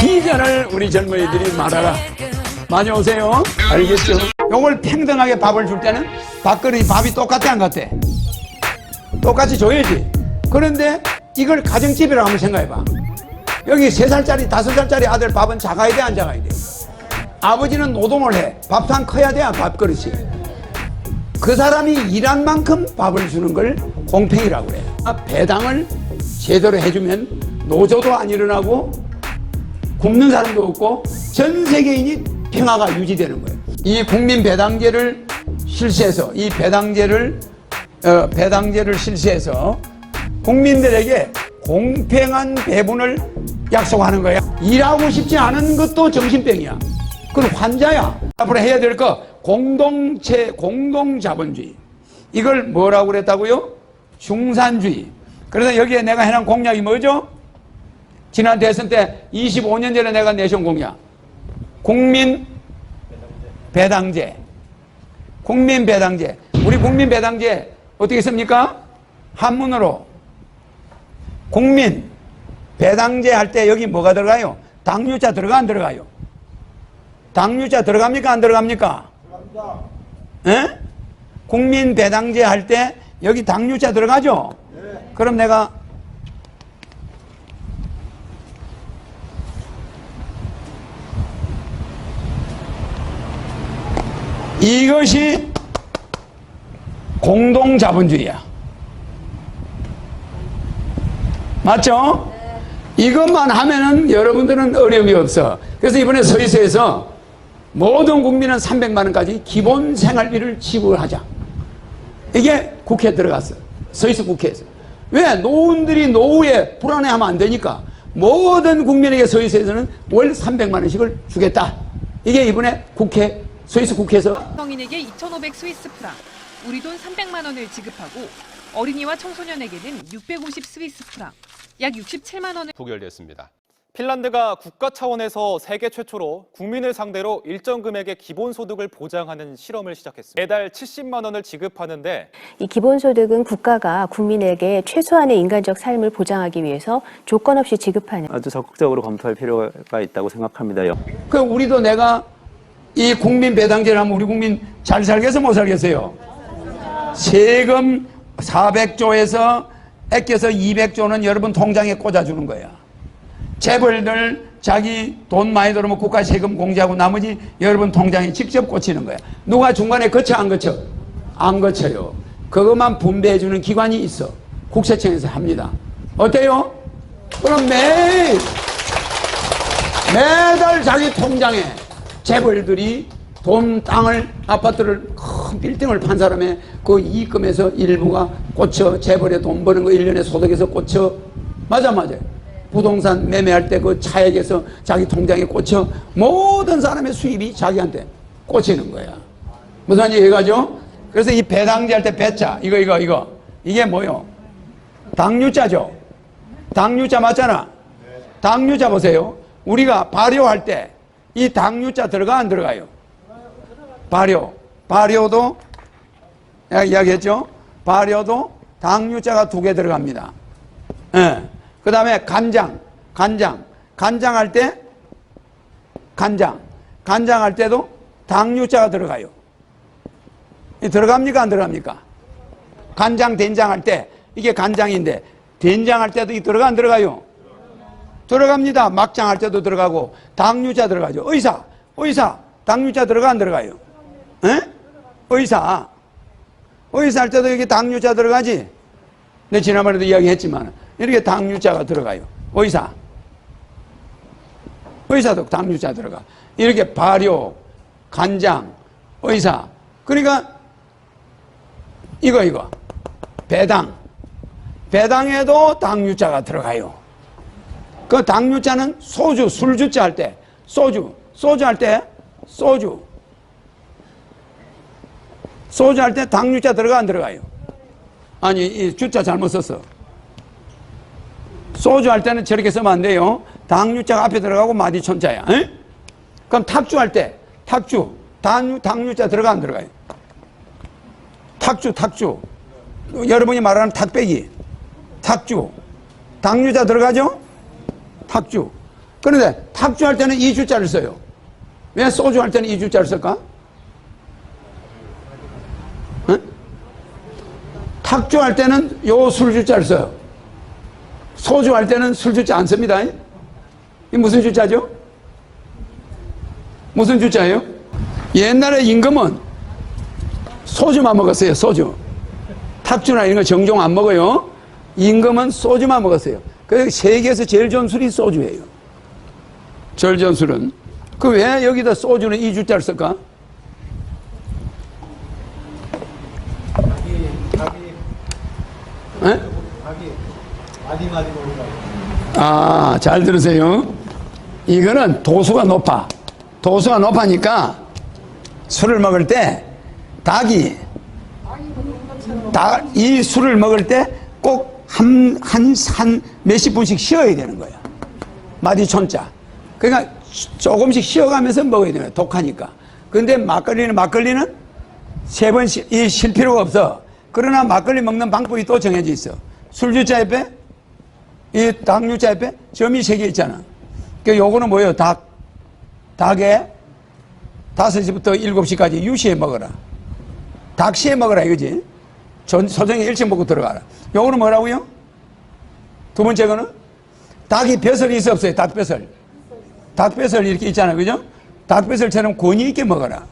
비전을 우리 젊은이들이 말하라. 많이 오세요. 알겠죠? 요걸 평등하게 밥을 줄 때는 밥그릇이 밥이 똑같아 안 같아? 똑같이 줘야지. 그런데 이걸 가정집이라고 한번 생각해봐. 여기 세살짜리 다섯 살짜리 아들 밥은 작아야 돼, 안 작아야 돼? 아버지는 노동을 해. 밥상 커야 돼, 밥그릇이. 그 사람이 일한 만큼 밥을 주는 걸 공평이라고 그래요. 아, 배당을 제대로 해주면 노조도 안 일어나고 굶는 사람도 없고 전 세계인이 평화가 유지되는 거예요. 이 국민 배당제를 실시해서 이 배당제를 어, 배당제를 실시해서 국민들에게 공평한 배분을 약속하는 거야. 일하고 싶지 않은 것도 정신병이야. 그건 환자야. 앞으로 해야 될 거 공동체 공동자본주의. 이걸 뭐라고 그랬다고요? 중산주의. 그래서 여기에 내가 해놓은 공약이 뭐죠? 지난 대선 때 25년 전에 내가 내신 공약. 국민 배당제. 국민 배당제. 우리 국민 배당제 어떻게 씁니까? 한문으로 국민 배당제 할 때 여기 뭐가 들어가요? 당유자 들어가 안 들어가요? 당유자 들어갑니까 안 들어갑니까? 예? 국민 배당제 할 때 여기 당유자 들어가죠? 그럼 내가 이것이 공동자본주의야. 맞죠? 이것만 하면은 여러분들은 어려움이 없어. 그래서 이번에 서희서에서 모든 국민은 300만 원까지 기본 생활비를 지불하자. 이게 국회에 들어갔어. 서희서 국회에서. 왜? 노인들이 노후에 불안해하면 안 되니까 모든 국민에게 서희서에서는 월 300만 원씩을 주겠다. 이게 이번에 국회 서희서 국회에서 성인에게 2,500 스위스 프랑, 우리 돈 300만 원을 지급하고 어린이와 청소년에게는 650 스위스 프랑, 약 67만 원을 부결됐습니다. 핀란드가 국가 차원에서 세계 최초로 국민을 상대로 일정 금액의 기본소득을 보장하는 실험을 시작했습니다. 매달 70만 원을 지급하는데 이 기본소득은 국가가 국민에게 최소한의 인간적 삶을 보장하기 위해서 조건 없이 지급하는 아주 적극적으로 검토할 필요가 있다고 생각합니다. 그 우리도 내가 이 국민 배당제를 하면 우리 국민 잘 살겠어 못 살겠어요? 세금 400조에서 아껴서 200조는 여러분 통장에 꽂아주는 거야. 재벌들 자기 돈 많이 들어오면 국가 세금 공제하고 나머지 여러분 통장에 직접 꽂히는 거야. 누가 중간에 거쳐 안 거쳐? 안 거쳐요. 그것만 분배해주는 기관이 있어. 국세청에서 합니다. 어때요? 그럼 매일 매달 자기 통장에 재벌들이 돈, 땅을, 아파트를 큰 빌딩을 판 사람의 그 이익금에서 일부가 꽂혀 재벌에 돈 버는 거 1년에 소득에서 꽂혀 맞아 맞아. 부동산 매매할 때 그 차액에서 자기 통장에 꽂혀 모든 사람의 수입이 자기한테 꽂히는 거야. 무슨 얘기 가죠? 그래서 이 배당제 할 때 배자. 이거 이거 이거. 이게 뭐요? 당유자죠. 당유자 맞잖아. 당유자 보세요. 우리가 발효할 때 이 당유자 들어가 안 들어가요? 발효. 발효도 이야기했죠? 발효도 당유자가 두 개 들어갑니다. 예. 그 다음에 간장, 간장. 간장 할 때, 간장. 간장 할 때도 당유자가 들어가요. 이 들어갑니까? 안 들어갑니까? 간장, 된장 할 때, 이게 간장인데, 된장 할 때도 이 들어가 안 들어가요? 들어갑니다. 막장 할 때도 들어가고, 당유자 들어가죠. 의사, 의사, 당유자 들어가 안 들어가요? 에? 의사. 의사 할 때도 여기 당류자 들어가지? 내 지난번에도 이야기했지만, 이렇게 당류자가 들어가요. 의사. 의사도 당류자 들어가. 이렇게 발효, 간장, 의사. 그러니까, 이거, 이거. 배당. 배당에도 당류자가 들어가요. 그 당류자는 소주, 술주자 할 때, 소주, 소주 할 때, 소주. 소주 할 때 당류자 들어가 안 들어가요? 아니 이 주자 잘못 썼어. 소주 할 때는 저렇게 쓰면 안 돼요. 당류자가 앞에 들어가고 마디촌자야. 에? 그럼 탁주 할 때 탁주 당류 당류자 들어가 안 들어가요? 탁주 탁주 여러분이 말하는 탁배기 탁주 당류자 들어가죠? 탁주 그런데 탁주 할 때는 2주짜리를 써요. 왜 소주 할 때는 2주짜리를 쓸까? 응? 탁주 할 때는 요 술주짜리를 써요. 소주 할 때는 술주자 안 씁니다. 이 무슨 주자죠? 무슨 주자예요? 옛날에 임금은 소주만 먹었어요. 소주. 탁주나 이런 거 정종 안 먹어요. 임금은 소주만 먹었어요. 그래서 세계에서 제일 좋은 술이 소주예요. 제일 좋은 술은. 그 왜 여기다 소주는 2주짜리 쓸까? 에? 아, 잘 들으세요. 이거는 도수가 높아. 도수가 높으니까 술을 먹을 때 닭이 닭, 이 술을 먹을 때 꼭 한, 한, 한 몇십 분씩 쉬어야 되는 거야. 마디촌자. 그러니까 조금씩 쉬어가면서 먹어야 되는 거야. 독하니까. 근데 막걸리는, 막걸리는 세 번씩, 이쉴 필요가 없어. 그러나 막걸리 먹는 방법이 또 정해져 있어. 술주자 옆에, 이 닭유자 옆에 점이 세 개 있잖아. 그 요거는 뭐예요? 닭. 닭에 다섯 시부터 일곱 시까지 유시에 먹어라. 닭시에 먹어라 이거지. 전, 소정에 일찍 먹고 들어가라. 요거는 뭐라고요? 두 번째 거는? 닭이 벼슬이 있어 없어요? 닭벼슬. 닭벼슬 이렇게 있잖아요. 그죠? 닭벼슬처럼 권위 있게 먹어라.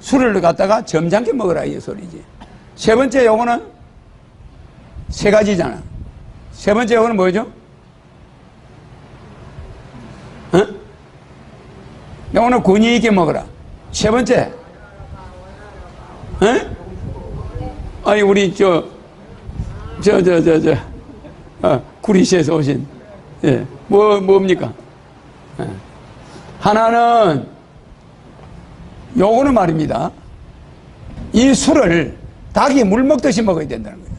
술을 갖다가 점잖게 먹어라. 이 소리지. 세 번째 요거는 세 가지잖아. 세 번째 요거는 뭐죠? 어? 요거는 권위 있게 먹어라. 세 번째. 에? 아니 우리 저저 저 저 저 어, 구리시에서 오신 예 뭐 뭡니까? 예. 하나는 요거는 말입니다. 이 술을 닭이 물 먹듯이 먹어야 된다는 거예요.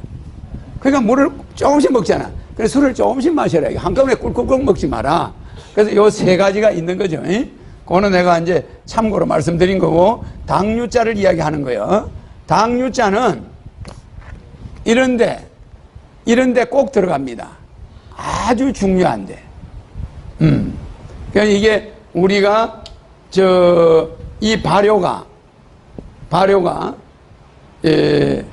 그러니까 물을 조금씩 먹잖아. 그래서 술을 조금씩 마셔라. 한꺼번에 꿀꿀꿀 먹지 마라. 그래서 요 세 가지가 있는 거죠. 예? 그거는 내가 이제 참고로 말씀드린 거고, 당류자를 이야기하는 거예요. 당류자는 이런데, 이런데 꼭 들어갑니다. 아주 중요한데. 음. 그러니까 이게 우리가 저, 이 발효가, 발효가, 예,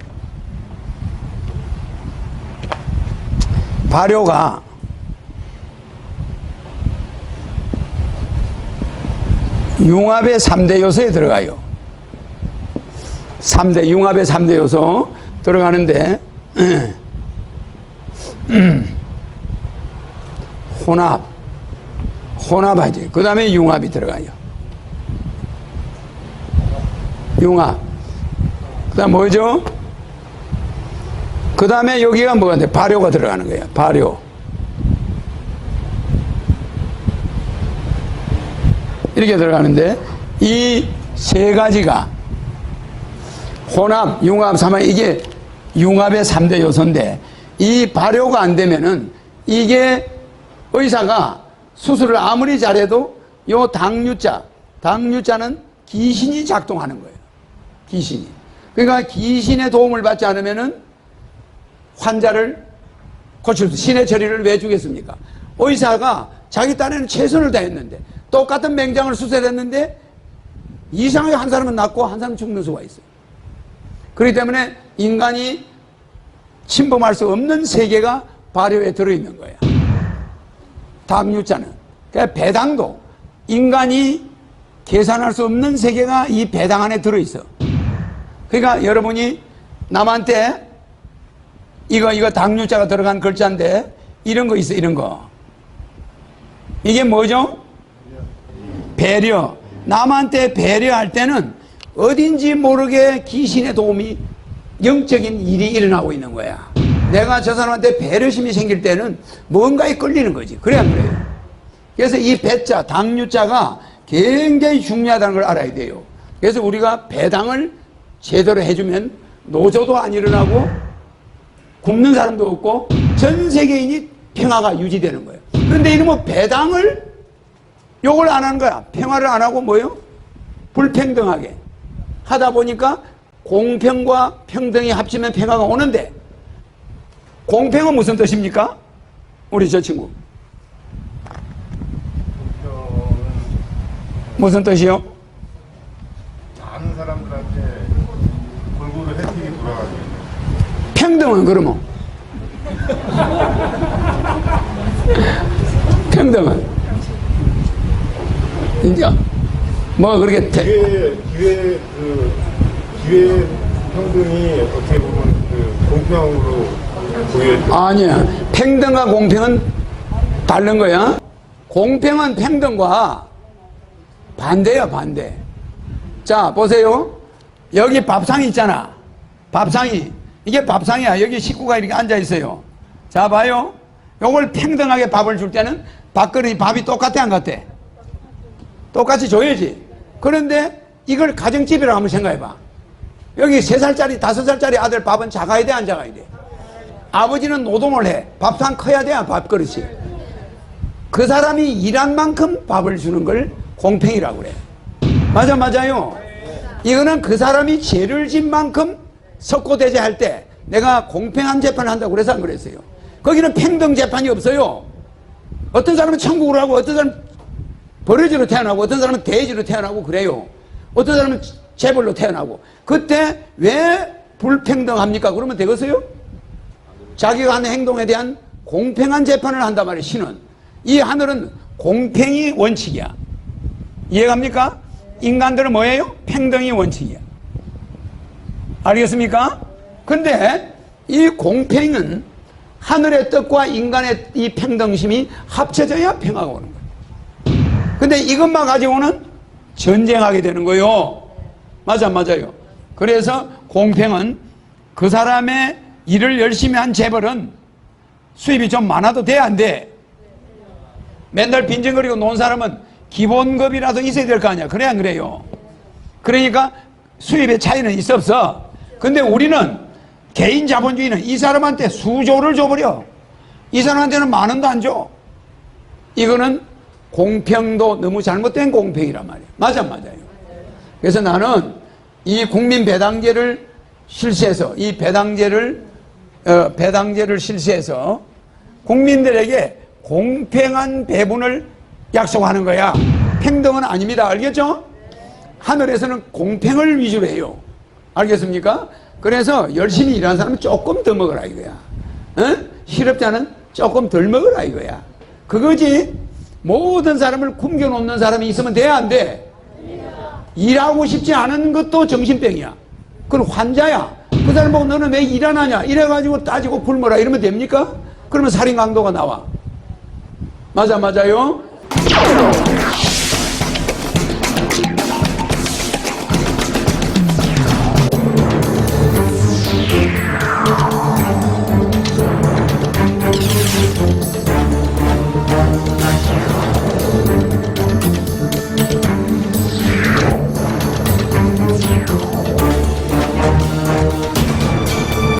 발효가 융합의 3대 요소에 들어가요. 3대, 융합의 3대 요소 들어가는데, 혼합, 혼합하지. 그 다음에 융합이 들어가요. 융합. 그 다음 뭐죠? 그 다음에 여기가 뭐가 돼? 발효가 들어가는 거예요. 발효. 이렇게 들어가는데 이 세 가지가 혼합, 융합, 삼합 이게 융합의 3대 요소인데 이 발효가 안 되면은 이게 의사가 수술을 아무리 잘해도 요 당류자, 당류자는 귀신이 작동하는 거예요. 귀신이. 그러니까 귀신의 도움을 받지 않으면은 환자를 고칠 수, 신의 처리를 왜 주겠습니까? 의사가 자기 딴에는 최선을 다했는데 똑같은 맹장을 수술했는데 이상하게 한 사람은 낫고 한 사람은 죽는 수가 있어요. 그렇기 때문에 인간이 침범할 수 없는 세계가 발효에 들어있는 거야. 당류자는. 그러니까 배당도 인간이 계산할 수 없는 세계가 이 배당 안에 들어있어. 그러니까 여러분이 남한테 이거 이거 당류자가 들어간 글자인데 이런 거 있어 이런 거 이게 뭐죠? 배려 남한테 배려할 때는 어딘지 모르게 귀신의 도움이 영적인 일이 일어나고 있는 거야 내가 저 사람한테 배려심이 생길 때는 뭔가에 끌리는 거지 그래 안 그래요? 그래서 이 배자 당류자가 굉장히 중요하다는 걸 알아야 돼요 그래서 우리가 배당을 제대로 해주면 노조도 안 일어나고 굶는 사람도 없고 전 세계인이 평화가 유지되는 거예요. 그런데 이놈은 배당을 요걸 안 하는 거야. 평화를 안 하고 뭐요? 불평등하게 하다 보니까 공평과 평등이 합치면 평화가 오는데 공평은 무슨 뜻입니까? 우리 저 친구. 무슨 뜻이요? 많은 사람들한테 골고루 혜택이 돌아가게 평등은 그러면 평등은 이제 뭐 그렇게 대- 기회 기회 그 기회 평등이 어떻게 보면 그 공평으로 보여져 아니야 평등과 공평은 다른 거야 공평한 평등과 반대야 반대. 자 보세요. 여기 밥상이 있잖아. 밥상이. 이게 밥상이야. 여기 식구가 이렇게 앉아 있어요. 자 봐요. 요걸 평등하게 밥을 줄 때는 밥그릇이 밥이 똑같아 안 같아? 똑같이 줘야지. 그런데 이걸 가정집이라고 한번 생각해 봐 여기 세살짜리 다섯 살짜리 아들 밥은 작아야 돼 안 작아야 돼? 아버지는 노동을 해. 밥상 커야 돼 밥그릇이. 그 사람이 일한 만큼 밥을 주는 걸 공평이라고 그래. 맞아 맞아요. 이거는 그 사람이 죄를 진 만큼 석고대제 할때 내가 공평한 재판을 한다고 그래서 안 그랬어요. 거기는 평등 재판이 없어요. 어떤 사람은 천국으로 하고 어떤 사람은 버러지로 태어나고 어떤 사람은 돼지로 태어나고 그래요. 어떤 사람은 재벌로 태어나고 그때 왜 불평등합니까 그러면 되겠어요? 자기가 하는 행동에 대한 공평한 재판을 한단 말이에요 신은 이 하늘은 공평이 원칙이야 이해갑니까? 인간들은 뭐예요? 평등이 원칙이야 알겠습니까? 근데 이 공평은 하늘의 뜻과 인간의 이 평등심이 합쳐져야 평화가 오는 거예요 근데 이것만 가지고는 전쟁하게 되는 거예요 맞아 맞아요. 그래서 공평은 그 사람의 일을 열심히 한 재벌은 수입이 좀 많아도 돼 안 돼? 맨날 빈정거리고 논 사람은 기본급이라도 있어야 될 거 아니야. 그래 안 그래요? 그러니까 수입의 차이는 있어 없어? 근데 우리는 개인 자본주의는 이 사람한테 수조를 줘버려. 이 사람한테는 만 원도 안 줘. 이거는 공평도 너무 잘못된 공평이란 말이에요 맞아 맞아요 그래서 나는 이 국민 배당제를 실시해서 이 배당제를 어, 배당제를 실시해서 국민들에게 공평한 배분을 약속하는 거야. 평등은 아닙니다. 알겠죠? 하늘에서는 공평을 위주로 해요. 알겠습니까? 그래서 열심히 일하는 사람은 조금 더 먹으라 이거야. 어? 실업자는 조금 덜 먹으라 이거야. 그거지. 모든 사람을 굶겨놓는 사람이 있으면 돼, 안 돼? 일하고 싶지 않은 것도 정신병이야. 그건 환자야. 그 사람 보고 너는 왜 일 안 하냐? 이래가지고 따지고 굶어라. 이러면 됩니까? 그러면 살인 강도가 나와. 맞아, 맞아요?